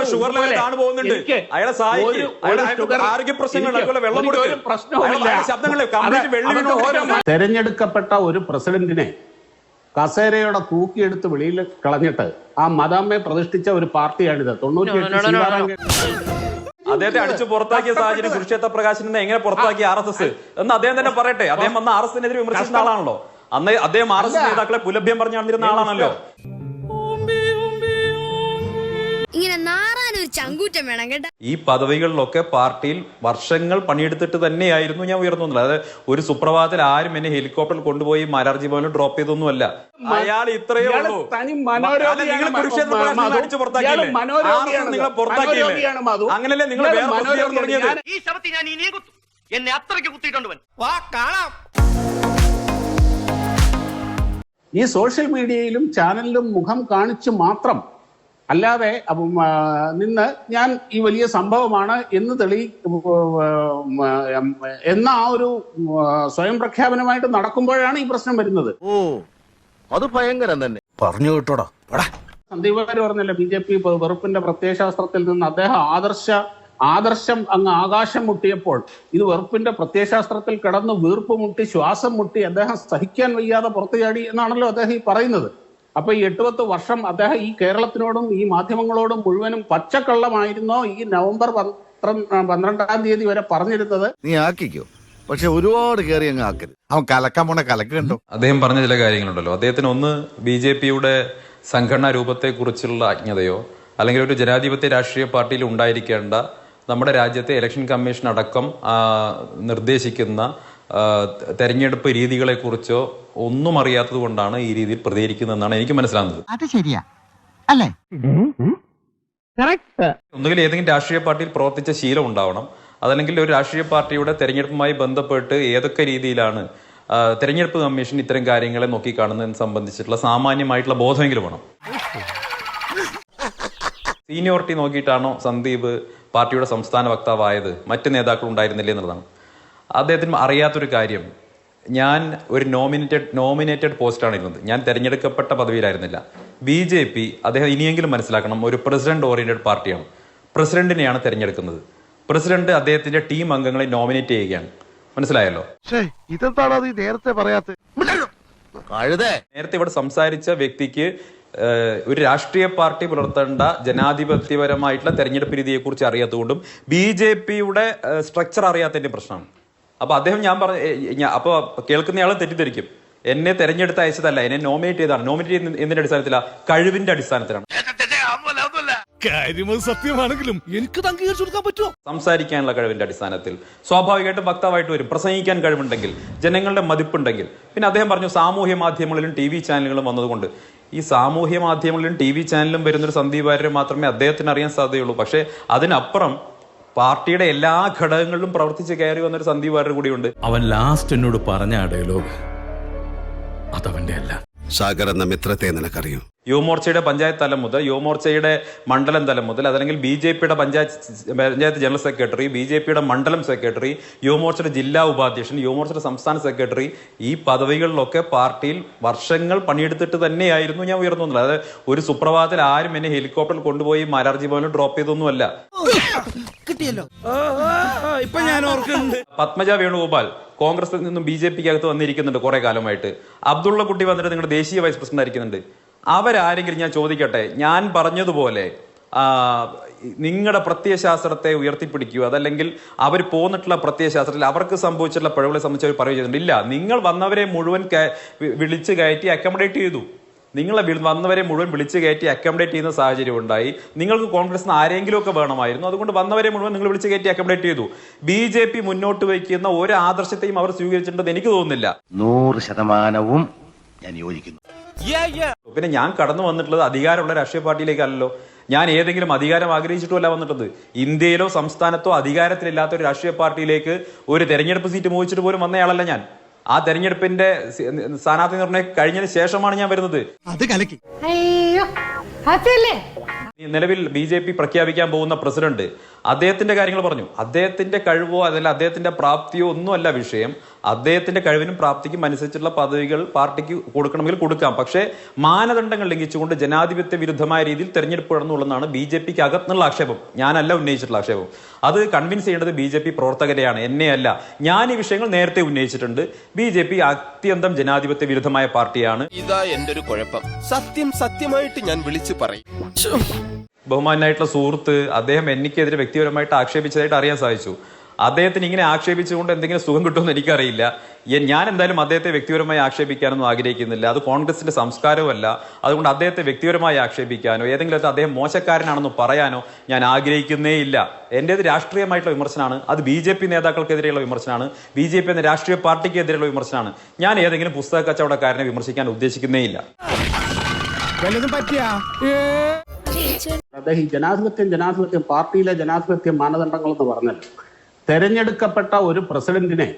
അയാളുടെ sugar level താണു പോകുന്നുണ്ട്. അയാളെ സഹായിക്കും. ആരോഗ്യ പ്രശ്നങ്ങൾ അതുപോലെ വെള്ളം കൊടുക്കും. ശബ്ദങ്ങളെ കംപ്ലീറ്റ് വെള്ളി വീണു തെരഞ്ഞെടുക്കപ്പെട്ട ഒരു പ്രസിഡന്റിനെ കസേരയോടെ തൂക്കിയെടുത്ത് വെളിയിൽ കളഞ്ഞിട്ട് ആ മദാമ്മയെ പ്രതിഷ്ഠിച്ച ഒരു പാർട്ടിയാണിത്. തൊണ്ണൂറ്റി. അദ്ദേഹത്തെ അടിച്ചു പുറത്താക്കിയ സാഹചര്യം കുരുക്ഷേത്ര പ്രകാശിനെ എങ്ങനെ പുറത്താക്കി ആർ എസ് എസ്? എന്ന് അദ്ദേഹം തന്നെ പറയട്ടെ. അദ്ദേഹം വന്ന ആർ എസ് എസിനെതിരെ വിമർശിക്കുന്ന ആളാണല്ലോ. അന്ന് അദ്ദേഹം ആർ എസ് എസ് നേതാക്കളെ പുലഭ്യം പറഞ്ഞു നടന്നിരുന്ന ആളാണല്ലോ. ഇങ്ങനെ ഒരു ചങ്കൂറ്റം വേണം കേട്ടോ. ഈ പദവികളിലൊക്കെ പാർട്ടിയിൽ വർഷങ്ങൾ പണിയെടുത്തിട്ട് തന്നെയായിരുന്നു ഞാൻ ഉയർന്നു വന്നത് അതായത് ഒരു സുപ്രഭാതത്തിൽ ആരും എന്നെ ഹെലികോപ്റ്ററിൽ കൊണ്ടുപോയി മാരാർജി ഭവനിൽ ഡ്രോപ്പ് ചെയ്തൊന്നുമല്ല. അയാൾ ഇത്രയേ ഉള്ളൂ. തനി അല്ല, മനോരോഗിയാണ് നിങ്ങൾ കുരുക്ഷേത്ര അടിച്ചു പുറത്താക്കിയില്ലേ? നിങ്ങളെ പുറത്താക്കിയില്ലേ? അങ്ങനല്ലേ നിങ്ങൾ വേറെ പ്രസിദ്ധീകരണം. തുടങ്ങിയത്? ഈ ശവത്തിൽ ഞാൻ ഇനിയും കുത്തും. എന്നെ അത്രയ്ക്ക് കുത്തിയിട്ടുണ്ട് വാ കാണാം. ഈ സോഷ്യൽ മീഡിയയിലും ചാനലിലും മുഖം കാണിച്ചു മാത്രം അല്ലാതെ നിന്ന് ഞാൻ ഈ വലിയ സംഭവമാണ് എന്ന് തെളി എന്ന ആ ഒരു സ്വയം പ്രഖ്യാപനമായിട്ട് നടക്കുമ്പോഴാണ് ഈ പ്രശ്നം വരുന്നത്. ഓ അത് ഭയങ്കരം തന്നെ. പറഞ്ഞു കേട്ടോടാ. സന്ദീപ് വാര്യർ പറഞ്ഞല്ലേ ബി ജെ പി വെറുപ്പിന്റെ പ്രത്യയശാസ്ത്രത്തിൽ നിന്ന് അദ്ദേഹം ആദർശ ആദർശം അങ്ങ് ആകാശം മുട്ടിയപ്പോൾ ഇത് വെറുപ്പിന്റെ പ്രത്യയശാസ്ത്രത്തിൽ കിടന്ന് വീർപ്പ് മുട്ടി ശ്വാസം മുട്ടി അദ്ദേഹം സഹിക്കാൻ വയ്യാതെ പുറത്തു ചാടി എന്നാണല്ലോ അദ്ദേഹം ഈ പറയുന്നത്. അപ്പൊ ഈ എട്ട് പത്ത് വർഷം അദ്ദേഹം ഈ കേരളത്തിനോടും ഈ മാധ്യമങ്ങളോടും മുഴുവനും പച്ചക്കള്ളമായിരുന്നോ ഈ നവംബർ പന്ത്രണ്ട് തീയതി വരെ പറഞ്ഞിരുന്നത്? നീ ആക്കിക്കോ. പക്ഷെ ഒരുപാട് കേറി അങ്ങ് ആക്കരുത്. അവൻ കലക്കാൻ പോണ കലക്ക് കണ്ടോ? അദ്ദേഹം പറഞ്ഞ ചില കാര്യങ്ങളുണ്ടല്ലോ. അദ്ദേഹത്തിന് ഒന്ന് ബി ജെ പിയുടെ സംഘടനാ രൂപത്തെക്കുറിച്ചുള്ള അജ്ഞതയോ അല്ലെങ്കിൽ ഒരു ജനാധിപത്യ രാഷ്ട്രീയ പാർട്ടിയിൽ ഉണ്ടായിരിക്കേണ്ട നമ്മുടെ രാജ്യത്തെ ഇലക്ഷൻ കമ്മീഷൻ അടക്കം നിർദ്ദേശിക്കുന്ന തെരഞ്ഞെടുപ്പ് രീതികളെക്കുറിച്ചോ ഒന്നും അറിയാത്തത് കൊണ്ടാണ് ഈ രീതിയിൽ പ്രതികരിക്കുന്നതെന്നാണ് എനിക്ക് മനസ്സിലാകുന്നത് അത് ശരിയാ. അല്ലേ? ഒന്നുകിൽ ഏതെങ്കിലും രാഷ്ട്രീയ പാർട്ടിയിൽ പ്രവർത്തിച്ച ശീലം ഉണ്ടാവണം. അതല്ലെങ്കിൽ ഒരു രാഷ്ട്രീയ പാർട്ടിയുടെ തെരഞ്ഞെടുപ്പുമായി ബന്ധപ്പെട്ട് ഏതൊക്കെ രീതിയിലാണ് തെരഞ്ഞെടുപ്പ് കമ്മീഷൻ ഇത്തരം കാര്യങ്ങളെ നോക്കിക്കാണുന്നതിനെ സംബന്ധിച്ചിട്ടുള്ള സാമാന്യമായിട്ടുള്ള ബോധമെങ്കിലും വേണം. സീനിയോറിറ്റി നോക്കിയിട്ടാണോ സന്ദീപ് പാർട്ടിയുടെ സംസ്ഥാന വക്താവായത്? മറ്റ് നേതാക്കൾ ഉണ്ടായിരുന്നില്ലേ എന്നുള്ളതാണ്. അദ്ദേഹത്തിന് അറിയാത്തൊരു കാര്യം. ഞാൻ ഒരു നോമിനേറ്റഡ് നോമിനേറ്റഡ് പോസ്റ്റാണ് ഇരുന്നത്. ഞാൻ തിരഞ്ഞെടുക്കപ്പെട്ട പദവിയിലായിരുന്നില്ല. ബി ജെ പി അദ്ദേഹം ഇനിയെങ്കിലും മനസ്സിലാക്കണം ഒരു പ്രസിഡന്റ് ഓറിയന്റഡ് പാർട്ടിയാണ്. പ്രസിഡന്റിനെയാണ് തിരഞ്ഞെടുക്കുന്നത്. പ്രസിഡന്റ് അദ്ദേഹത്തിന്റെ ടീം അംഗങ്ങളെ നോമിനേറ്റ് ചെയ്യുകയാണ്. മനസ്സിലായല്ലോ? ഇതെന്താണ് അത് നേരത്തെ പറയാത്ത? കഴുതേ. നേരത്തെ ഇവിടെ സംസാരിച്ച വ്യക്തിക്ക് ഒരു രാഷ്ട്രീയ പാർട്ടി പുലർത്തേണ്ട ജനാധിപത്യപരമായിട്ടുള്ള തെരഞ്ഞെടുപ്പ് രീതിയെ കുറിച്ച് അറിയാത്തതുകൊണ്ടും ബി ജെ പിയുടെ സ്ട്രക്ചർ അറിയാത്തതിന്റെ പ്രശ്നമാണ്. അപ്പൊ അദ്ദേഹം ഞാൻ പറഞ്ഞ അപ്പോൾ കേൾക്കുന്നയാൾ തെറ്റിദ്ധരിക്കും. എന്നെ തെരഞ്ഞെടുത്ത് അയച്ചതല്ല എന്നെ നോമിനേറ്റ് ചെയ്താണ് നോമിനേറ്റ് ചെയ്യുന്ന എന്തിന്റെ അടിസ്ഥാനത്തിലാണ് കഴിവിന്റെ അടിസ്ഥാനത്തിലാണ്. കാര്യം സത്യമാണെങ്കിലും എനിക്ക് അംഗീകരിച്ചു കൊടുക്കാൻ പറ്റുമോ? സംസാരിക്കാനുള്ള കഴിവിന്റെ അടിസ്ഥാനത്തിൽ. സ്വാഭാവികമായിട്ടും വക്താവായിട്ട് വരും. പ്രസംഗിക്കാൻ കഴിവുണ്ടെങ്കിൽ ജനങ്ങളുടെ മതിപ്പുണ്ടെങ്കിൽ. പിന്നെ അദ്ദേഹം പറഞ്ഞു സാമൂഹ്യ മാധ്യമങ്ങളിലും ടി വി ചാനലുകളും വന്നതുകൊണ്ട്. ഈ സാമൂഹ്യ മാധ്യമങ്ങളിലും ടി വി ചാനലിലും വരുന്നൊരു സന്ദീപ് വാര്യരെ മാത്രമേ അദ്ദേഹത്തിന് അറിയാൻ സാധ്യതയുള്ളൂ. പക്ഷേ അതിനപ്പുറം പാർട്ടിയുടെ എല്ലാ ഘടകങ്ങളിലും പ്രവർത്തിച്ച് കയറി വന്നൊരു സന്ദീപ് വാര്യർ കൂടിയുണ്ട്. അവൻ ലാസ്റ്റ് എന്നോട് പറഞ്ഞ ഡയലോഗ് അതവന്റെ അല്ല. സാഗർ എന്ന മിത്രത്തെ നിനക്കറിയൂ? യുവമോർച്ചയുടെ പഞ്ചായത്ത് തലം മുതൽ യുവമോർച്ചയുടെ മണ്ഡലം തലം മുതൽ അതല്ലെങ്കിൽ ബി ജെ പിയുടെ panchayat panchayat general secretary B J പിയുടെ മണ്ഡലം സെക്രട്ടറി യുവമോർച്ചയുടെ ജില്ലാ ഉപാധ്യക്ഷൻ യുവമോർച്ചയുടെ സംസ്ഥാന സെക്രട്ടറി ഈ പദവികളിലൊക്കെ പാർട്ടിയിൽ വർഷങ്ങൾ പണിയെടുത്തിട്ട് തന്നെയായിരുന്നു ഞാൻ ഉയർന്നു വന്നത്. അതായത് ഒരു സുപ്രഭാതത്തിൽ ആരും എന്നെ ഹെലികോപ്റ്ററിൽ കൊണ്ടുപോയി മാരാർജി ഭവനിൽ ഡ്രോപ്പ് ചെയ്തൊന്നുമല്ല. ഇപ്പൊ ഞാൻ ഓർക്കുന്നുണ്ട്. പത്മജ വേണുഗോപാൽ കോൺഗ്രസിൽ നിന്നും ബി ജെ പിക്ക് അകത്ത് വന്നിരിക്കുന്നുണ്ട് കുറെ കാലമായിട്ട്. അബ്ദുള്ള കുട്ടി വന്നിട്ട് നിങ്ങളുടെ ദേശീയ വൈസ് പ്രസിഡന്റ് ആയിരിക്കുന്നുണ്ട്. അവരാരെങ്കിലും ഞാൻ ചോദിക്കട്ടെ ഞാൻ പറഞ്ഞതുപോലെ നിങ്ങളുടെ പ്രത്യയശാസ്ത്രത്തെ ഉയർത്തിപ്പിടിക്കുക അതല്ലെങ്കിൽ അവർ പോന്നിട്ടുള്ള പ്രത്യയശാസ്ത്രത്തിൽ അവർക്ക് സംഭവിച്ചിട്ടുള്ള പഴവുകളെ സംബന്ധിച്ച് അവർ പറയുക ചെയ്തിട്ടുണ്ട്. ഇല്ല നിങ്ങൾ വന്നവരെ മുഴുവൻ വിളിച്ചു വിളിച്ച് കയറ്റി അക്കോമഡേറ്റ് ചെയ്തു. നിങ്ങളെ വന്നവരെ മുഴുവൻ വിളിച്ചു കയറ്റി അക്കോമഡേറ്റ് ചെയ്യുന്ന സാഹചര്യം ഉണ്ടായി. നിങ്ങൾക്ക് കോൺഗ്രസിന് ആരെങ്കിലും ഒക്കെ വേണമായിരുന്നു. അതുകൊണ്ട് വന്നവരെ മുഴുവൻ നിങ്ങൾ വിളിച്ചു കയറ്റി അക്കോമഡേറ്റ് ചെയ്തു. ബി ജെ പി മുന്നോട്ട് വയ്ക്കുന്ന ഒരു ആദർശത്തെയും അവർ സ്വീകരിച്ചിട്ടുണ്ടെന്ന് എനിക്ക് തോന്നുന്നില്ല. നൂറ് ശതമാനവും ഞാൻ യോജിക്കുന്നു. പിന്നെ ഞാൻ കടന്നു വന്നിട്ടുള്ളത് അധികാരമുള്ള രാഷ്ട്രീയ പാർട്ടിയിലേക്കല്ലോ ഞാൻ ഏതെങ്കിലും അധികാരം ആഗ്രഹിച്ചിട്ടുമല്ല വന്നിട്ടത് ഇന്ത്യയിലോ സംസ്ഥാനത്തോ അധികാരത്തിലില്ലാത്ത ഒരു രാഷ്ട്രീയ പാർട്ടിയിലേക്ക് ഒരു തെരഞ്ഞെടുപ്പ് സീറ്റ് മോഹിച്ചിട്ട് പോലും വന്നയാളല്ല ഞാൻ. ആ തെരഞ്ഞെടുപ്പിന്റെ സ്ഥാനാർത്ഥി നിർണയം കഴിഞ്ഞതിന് ശേഷമാണ് ഞാൻ വരുന്നത്. അത് കലക്കി. നിലവിൽ ബി ജെ പി പ്രഖ്യാപിക്കാൻ പോകുന്ന പ്രസിഡന്റ് അദ്ദേഹത്തിന്റെ കാര്യങ്ങൾ പറഞ്ഞു. അദ്ദേഹത്തിന്റെ കഴിവോ അതല്ല അദ്ദേഹത്തിന്റെ പ്രാപ്തിയോ ഒന്നുമല്ല വിഷയം. അദ്ദേഹത്തിന്റെ കഴിവിനും പ്രാപ്തിക്കും അനുസരിച്ചുള്ള പദവികൾ പാർട്ടിക്ക് കൊടുക്കണമെങ്കിൽ കൊടുക്കാം. പക്ഷേ മാനദണ്ഡങ്ങൾ ലംഘിച്ചുകൊണ്ട് ജനാധിപത്യ വിരുദ്ധമായ രീതിയിൽ തെരഞ്ഞെടുപ്പ് നടന്നുള്ളതാണ് ബി ജെ പിക്ക് അകത്തുനിന്നുള്ള ആക്ഷേപം. ഞാനല്ല ഉന്നയിച്ചിട്ടുള്ള ആക്ഷേപം. അത് കൺവിൻസ് ചെയ്യേണ്ടത് ബി ജെ പി പ്രവർത്തകരെയാണ് എന്നെയല്ല ഞാൻ ഈ വിഷയങ്ങൾ നേരത്തെ ഉന്നയിച്ചിട്ടുണ്ട്. ബി ജെ പി അത്യന്തം ജനാധിപത്യ വിരുദ്ധമായ പാർട്ടിയാണ്. ഇതാ എന്റെ ഒരു കുഴപ്പം. സത്യം സത്യമായിട്ട് ഞാൻ വിളിച്ചു പറയും. ബഹുമാനായിട്ടുള്ള സുഹൃത്ത് അദ്ദേഹം എനിക്കെതിരെ വ്യക്തിപരമായിട്ട് ആക്ഷേപിച്ചതായിട്ട് അറിയാൻ സാധിച്ചു. അദ്ദേഹത്തിന് ഇങ്ങനെ ആക്ഷേപിച്ചുകൊണ്ട് എന്തെങ്കിലും സുഖം കിട്ടുമെന്ന് എനിക്കറിയില്ല. ഞാൻ എന്തായാലും അദ്ദേഹത്തെ വ്യക്തിപരമായി ആക്ഷേപിക്കാനൊന്നും ആഗ്രഹിക്കുന്നില്ല. അത് കോൺഗ്രസിന്റെ സംസ്കാരവുമല്ല. അതുകൊണ്ട് അദ്ദേഹത്തെ വ്യക്തിപരമായി ആക്ഷേപിക്കാനോ ഏതെങ്കിലും അദ്ദേഹം മോശക്കാരനാണെന്ന് പറയാനോ ഞാൻ ആഗ്രഹിക്കുന്നേ ഇല്ല. എന്റേത് രാഷ്ട്രീയമായിട്ടുള്ള വിമർശനമാണ്. അത് ബി ജെ പി നേതാക്കൾക്കെതിരെയുള്ള വിമർശനമാണ്. ബി ജെ പി എന്ന രാഷ്ട്രീയ പാർട്ടിക്കെതിരെയുള്ള വിമർശനമാണ്. ഞാൻ ഏതെങ്കിലും പുസ്തക കച്ചവടക്കാരനെ വിമർശിക്കാൻ ഉദ്ദേശിക്കുന്നേ ഇല്ല. അദ്ദേഹം ഈ ജനാധിപത്യം ജനാധിപത്യം പാർട്ടിയിലെ ജനാധിപത്യ മാനദണ്ഡങ്ങൾ എന്ന് പറഞ്ഞല്ലോ തെരഞ്ഞെടുക്കപ്പെട്ട ഒരു പ്രസിഡന്റിനെ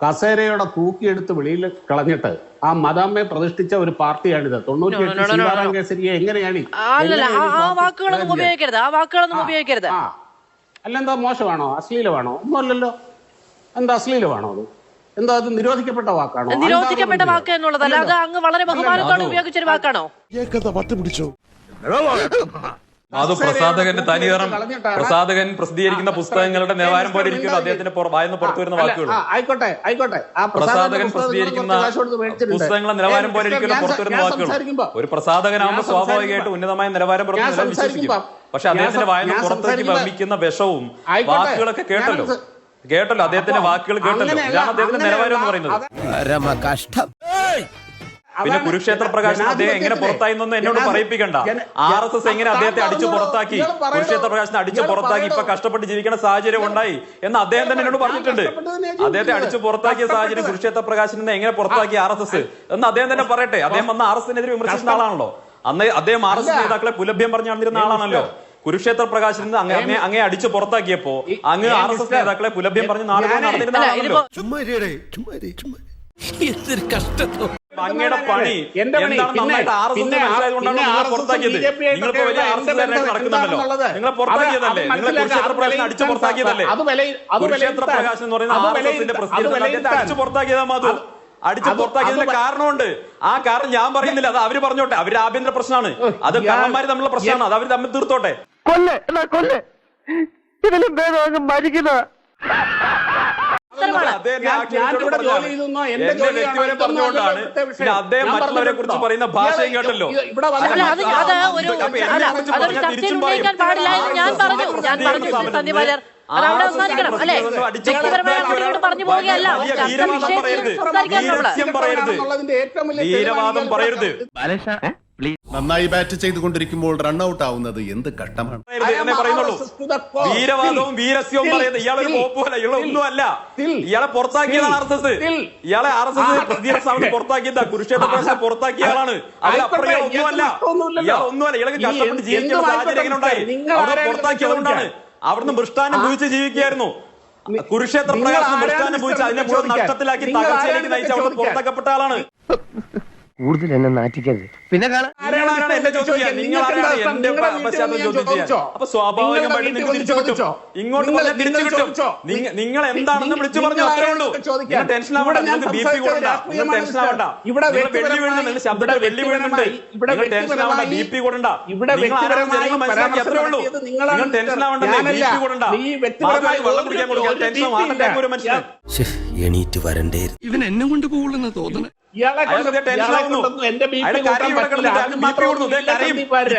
കസേരയോടെ തൂക്കിയെടുത്ത് വെളിയിൽ കളഞ്ഞിട്ട് ആ മദാമ്മയെ പ്രതിഷ്ഠിച്ച ഒരു പാർട്ടിയാണിത്. തൊണ്ണൂറ്റി എട്ട് സീതാറാം കേസരിയെ എങ്ങനെയാണ് അല്ലല്ല ആ- വാക്കുകളൊന്നും ഉപയോഗിക്കരുത് ആ വാക്കുകളൊന്നും ഉപയോഗിക്കരുത്. ആ. അല്ലെന്താ മോശമാണോ? അശ്ലീലമാണോ? ഒന്നുമല്ലല്ലോ. എന്താ അശ്ലീലമാണോ അത്? എന്താ അത് നിരോധിക്കപ്പെട്ട വാക്കാണോ? നിരോധിക്കപ്പെട്ട വാക്ക് എന്നുള്ളതല്ല അത് അങ്ങ് വളരെ ബഹുമാനത്തോടെ ഉപയോഗിച്ച ഉപയോഗിച്ചൊരു വാക്കാണോ? അത് പ്രസാധകന്റെ തനിതരം പ്രസാധകൻ പ്രസിദ്ധീകരിക്കുന്ന പുസ്തകങ്ങളുടെ നിലവാരം പോലെ ഇരിക്കുന്നു അദ്ദേഹത്തിന്റെ വായന വായന്ന് പുറത്തു വരുന്ന വാക്കുകൾ ആയിക്കോട്ടെ ആയിക്കോട്ടെ. ആ പ്രസാധകൻ പ്രസിദ്ധീകരിക്കുന്ന പുസ്തകങ്ങളുടെ നിലവാരം പോലെ ഇരിക്കുന്ന പുറത്തു വരുന്ന വാക്കുകൾ ഒരു പ്രസാധകനാകുമ്പോൾ സ്വാഭാവികമായിട്ട് ഉന്നതമായ നിലവാരം പുറത്തു വിശ്വസിക്കും. പക്ഷെ അദ്ദേഹത്തിന്റെ വായന പുറത്തേക്ക് വമിക്കുന്ന വിഷവും വാക്കുകളൊക്കെ കേട്ടല്ലോ. കേട്ടല്ലോ അദ്ദേഹത്തിന്റെ വാക്കുകൾ കേട്ടല്ലോ. ഇതാണ് അദ്ദേഹത്തിന്റെ നിലവാരം എന്ന് പറയുന്നത്. കഷ്ടം പിന്നെ കുരുക്ഷേത്ര പ്രകാശനം അദ്ദേഹം എങ്ങനെ പുറത്തായി എന്നൊന്നും എന്നോട് പറയിപ്പിക്കണ്ട. ആർ എസ് എസ് എങ്ങനെ അദ്ദേഹത്തെ അടിച്ചു പുറത്താക്കി? കുരുക്ഷേത്ര പ്രകാശനം അടിച്ചു പുറത്താക്കി ഇപ്പൊ കഷ്ടപ്പെട്ട് ജീവിക്കുന്ന സാഹചര്യം ഉണ്ടായി എന്ന് അദ്ദേഹം തന്നെ എന്നോട് പറഞ്ഞിട്ടുണ്ട്. അദ്ദേഹത്തെ അടിച്ചു പുറത്താക്കിയ സാഹചര്യം കുരുക്ഷേത്ര പ്രകാശനം എങ്ങനെ പുറത്താക്കി ആർ എസ് എസ്? എന്ന് അദ്ദേഹം തന്നെ പറയട്ടെ. അദ്ദേഹം വന്ന ആർ എസ് എസിനെതിരെ വിമർശിക്കുന്ന ആളാണല്ലോ. അന്ന് അദ്ദേഹം ആർ എസ് എസ് നേതാക്കളെ പുലഭ്യം പറഞ്ഞു നടന്നിരുന്ന ആളാണല്ലോ. കുരുക്ഷേത്ര പ്രകാശനം അങ്ങനെ അങ്ങനെ അങ്ങേ അങ്ങേ അടിച്ചു പുറത്താക്കിയപ്പോ അങ്ങ് ആർ എസ് എസ് നേതാക്കളെ പുലഭ്യം പറഞ്ഞ് നാളെ നടന്നിരുന്ന ആളാണല്ലോ. ആളാണല്ലോ ഇതിപ്പോ അങ്ങയുടെ പണി? നിങ്ങളെ പുറത്താക്കിയതല്ലേ? നിങ്ങളെ കുരുക്ഷേത്ര പ്രകാശനം അടിച്ചു പുറത്താക്കിയതല്ലേ? അത് വിലയി- അത് കുരുക്ഷേത്ര പ്രകാശനം എന്ന് പറയുന്ന അത് ആർ എസ് എസിന്റെ പ്രസിദ്ധീകരണം അടിച്ചു പുറത്താക്കിയതാ മാധു. അടിച്ചു പുറത്താക്കിയതിന്റെ കാരണമുണ്ട്. ആ കാരണം ഞാൻ പറയുന്നില്ല. അത് അവർ പറഞ്ഞോട്ടെ. അവർ ആഭ്യന്തര പ്രശ്നമാണ്. അത് കള്ളന്മാര് തമ്മിലുള്ള പ്രശ്നമാണ്. അത് അവർ തമ്മിൽ തീർത്തോട്ടെ. കൊല്ലേ കൊല്ലേ കൊല്ല്. ഇതിലും ഭേദം മരിക്കുന്ന. ഉത്തരമാണ്. അദ്ദേഹം മറ്റുള്ളവരെ കുറിച്ച് പറയുന്ന ഭാഷയും കേട്ടല്ലോ. അതൊരു ചർച്ചയിൽ. ഉന്നയിക്കാൻ പാടില്ല എന്ന് ഞാൻ പറഞ്ഞു. ഞാൻ പറഞ്ഞു സന്ധ്യ വാര്യർ. അത് അവിടെ അവസാനിക്കണം അല്ലെ വ്യക്തിപരമായ മറുപടിയോട് പറഞ്ഞു പോവുകയല്ല. സംസാരിക്കാൻ നമ്മൾ ഏറ്റവും വലിയ നന്നായി ബാറ്റ് ചെയ്തുകൊണ്ടിരിക്കുമ്പോൾ റൺഔട്ട് ആവുന്നത് എന്ത് ഘട്ടമാണ്? വീരവാദവും വീരസ്യവും പറയുന്നത് ഇയാളൊരു കോപ്പുമല്ല ഇയാളെ ഒന്നുമല്ല. ഇയാളെ പുറത്താക്കിയതാണ് ആർ എസ് എസ്. ഇയാളെ ആർ എസ് എസ് പ്രസിദ്ധീകരണ സ്ഥാപനം പുറത്താക്കിയതാ കുരുക്ഷേത്ര പ്രദേശം പുറത്താക്കിയ ആളാണ്. അതിലപ്പുറം ഒന്നുമല്ല. ഇയാൾ ഒന്നുമല്ല. ഇയാൾക്ക് കഷ്ടപ്പെട്ട് ജീവിക്കുന്ന സാഹചര്യം എങ്ങനെ ഉണ്ടായി? അവിടെ പുറത്താക്കിയതുകൊണ്ടാണ് അവിടുന്ന് മൃഷ്ടാനം ഭൂവിച്ച് ജീവിക്കുകയായിരുന്നു. കുരുക്ഷേത്ര ആരാണ് മൃഷ്ടാനം ഭൂവിച്ച് അതിനെ മുഴുവൻ? നഷ്ടത്തിലാക്കി തകർച്ചയിലേക്ക് നയിച്ച അവിടെ പുറത്താക്കപ്പെട്ട ആളാണ്. കൂടുതൽ എന്നെ നാറ്റിക്കരുത്. പിന്നെ കാണാം. നിങ്ങൾ എന്താണെന്ന് വിളിച്ചു പറഞ്ഞു അത്രേ ഉള്ളൂ. ടെൻഷൻ ആവണ്ട. നിങ്ങൾക്ക് ബി പി കൂടണ്ട ടെൻഷൻ ആവണ്ട. ഇവിടെ വെള്ളി വീഴുന്നുണ്ട് വെള്ളി വീഴുന്നുണ്ട്. ഇവിടെ ടെൻഷൻ ആവണ്ട. ബി പി കൂടണ്ട ഇവിടെ നിങ്ങൾ ആരാണെന്ന് വ്യക്തിപരമായി മനസ്സിലാക്കി അത്രേ ഉള്ളൂ നിങ്ങൾ ടെൻഷൻ ആവണ്ട ബി ഞാനല്ല. പി കൂടണ്ട നീ വ്യക്തിപരമായി വെള്ളം കുടിക്കാൻ കൊടുക്കാൻ ടെൻഷൻ BP ഒരു മനുഷ്യൻ എണീറ്റ് വരണ്ടേ. ഇവൻ എന്നെ കൊണ്ട് പോകുള്ളെന്ന് തോന്നുന്നു. ഇയാളെ എന്റെ ബി പി കൂട്ടാൻ പറ്റില്ല.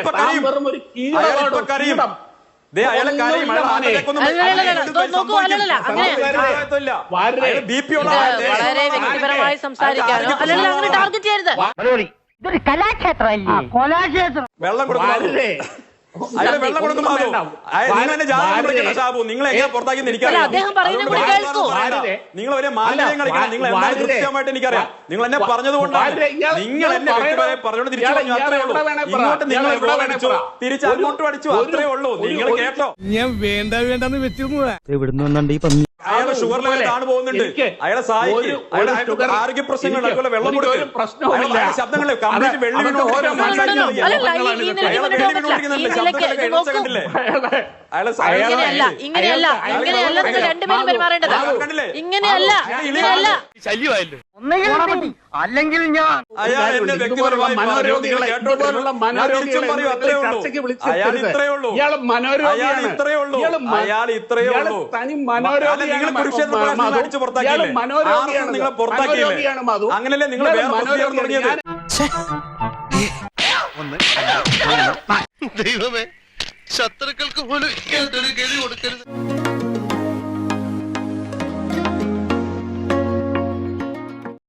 അത് വെറും ഒരു കീഴടം. വളരെ വ്യക്തിപരമായി സംസാരിക്കാനോ? അല്ലല്ല അങ്ങനെ ടാർഗറ്റ് ചെയ്യരുത്. ഇതൊരു കലാക്ഷേത്രമല്ലേ? കലാക്ഷേത്രം. വെള്ളം കൊടുക്കണം. നിങ്ങൾ ഒരേ മാലിന്യം കളിക്കണം നിങ്ങൾ എന്താണ്. കൃത്യമായിട്ട് എനിക്കറിയാം. നിങ്ങൾ എന്നെ വാ- പറഞ്ഞത് കൊണ്ടാണ്. വാര്യരെ, ഇയാൾ- നിങ്ങൾ എന്നെ വ്യക്തിപരമായി പറഞ്ഞോണ്ട് തിരിച്ചു പറഞ്ഞു. അത്രേ ഉള്ളൂ. ഇങ്ങോട്ട് നിങ്ങൾ എവിടെ അടിച്ചു. തിരിച്ച് അങ്ങോട്ടും അടിച്ചു അത്രേ ഉള്ളൂ. നിങ്ങൾ കേട്ടോ. ഞാൻ വേണ്ട വേണ്ടെന്ന് വെച്ചിരുന്നു. ഇവിടുന്ന് വന്നുണ്ട് ഈ പന്നി അയാളെ ഷുഗർ ലെവൽ താണു പോകുന്നുണ്ട്. അയാളെ സഹായിക്കും. ആരോഗ്യ പ്രശ്നങ്ങൾ അതുപോലെ വെള്ളം കൊടുക്കും പ്രശ്നവുമില്ല. ശബ്ദങ്ങളെ കംപ്ലീറ്റ് വെള്ളി ഇങ്ങനെയല്ല ഇങ്ങനെയല്ല ഇങ്ങനെയല്ല രണ്ടുപേരും പെരുമാറേണ്ടത് ഇങ്ങനെയല്ല ഇങ്ങനെയല്ല ശല്യമായല്ലോ? അല്ലെങ്കിൽ ഞാൻ. അയാൾ എന്നെ വ്യക്തിപരമായി. മനോരോഗികളെ. ഇതുപോലുള്ള മനോരോഗികളെ ഉള്ളൂ. ചർച്ചയ്ക്ക് വിളിച്ച് ഇയാൾ മനോരോഗിയാണ്. അയാൾ തനി മനോരോഗിയാണ് മനോരോഗിയാണ് നിങ്ങളെ പുറത്താക്കിയില്ലേ? അങ്ങനല്ലേ നിങ്ങൾ. തുടങ്ങിയത്? ദൈവമേ ശത്രുക്കൾക്ക് പോലും കൊടുക്കരുത്.